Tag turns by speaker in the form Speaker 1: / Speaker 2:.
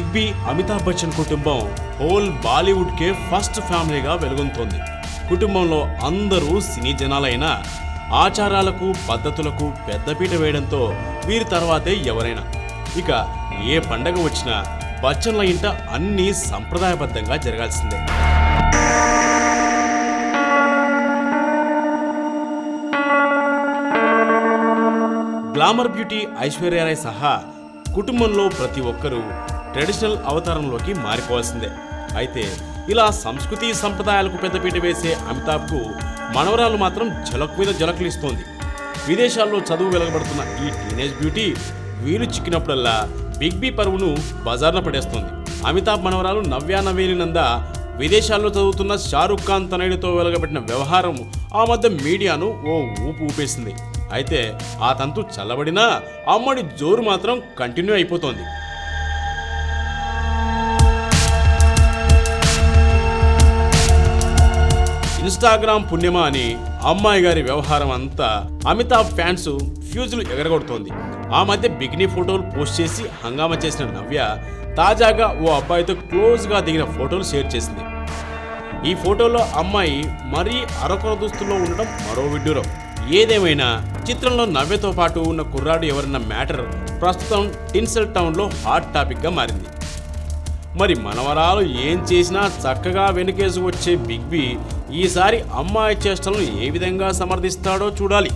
Speaker 1: అమితాబ్ బచ్చన్ కుటుంబం whole బాలీవుడ్కే first ఫ్యామిలీగా వెలుగొంతోంది. కుటుంబంలో అందరూ సినీ జనాలైనా ఆచారాలకు పద్ధతులకు పెద్దపీట వేయడంతో వీరి తర్వాతే ఎవరైనా. ఇక ఏ పండగ వచ్చినా బచ్చన్ల ఇంట అన్నీ సంప్రదాయబద్ధంగా జరగాల్సిందే. గ్లామర్ బ్యూటీ ఐశ్వర్యరాయ్ సహా కుటుంబంలో ప్రతి ఒక్కరూ ట్రెడిషనల్ అవతారంలోకి మారిపోవాల్సిందే. అయితే ఇలా సంస్కృతి సంప్రదాయాలకు పెద్దపీట వేసే అమితాబ్కు మనవరాలు మాత్రం జలక్ మీద జలకులు ఇస్తోంది విదేశాల్లో చదువు వెలగబడుతున్న ఈ టీనేజ్ బ్యూటీ వీలు చిక్కినప్పుడల్లా బిగ్ బి పరువును బజార్న పడేస్తోంది. అమితాబ్ మనవరాలు నవ్యా నవేలి నంద విదేశాల్లో చదువుతున్న షారుఖ్ ఖాన్ తనయుడితో వెలగబెట్టిన వ్యవహారం ఆ మధ్య మీడియాను ఓ ఊపు ఊపేసింది. అయితే ఆ తంతు చల్లబడినా అమ్మడి జోరు మాత్రం కంటిన్యూ అయిపోతోంది. ఇన్స్టాగ్రామ్ పుణ్యమా అని అమ్మాయి గారి వ్యవహారం అంతా అమితాబ్ ఫ్యాన్స్ ఫ్యూజులు ఎగరగొడుతోంది. ఆ మధ్య బిగినీ ఫోటోలు పోస్ట్ చేసి హంగామా చేసిన నవ్య తాజాగా ఓ అబ్బాయితో క్లోజ్గా దిగిన ఫోటోలు షేర్ చేసింది. ఈ ఫోటోలో అమ్మాయి మరీ అరకొర దుస్తుల్లో ఉండడం మరో విడ్డూరం. ఏదేమైనా చిత్రంలో నవ్యతో పాటు ఉన్న కుర్రాడు ఎవరన్న మ్యాటర్ ప్రస్తుతం టిన్సల్ టౌన్లో హాట్ టాపిక్గా మారింది. మరి మనవరాలు ఏం చేసినా చక్కగా వెనుకేసి వచ్చే బిగ్ బి ఈసారి అమ్మాయి చేష్టలను ఏ విధంగా సమర్థిస్తాడో చూడాలి.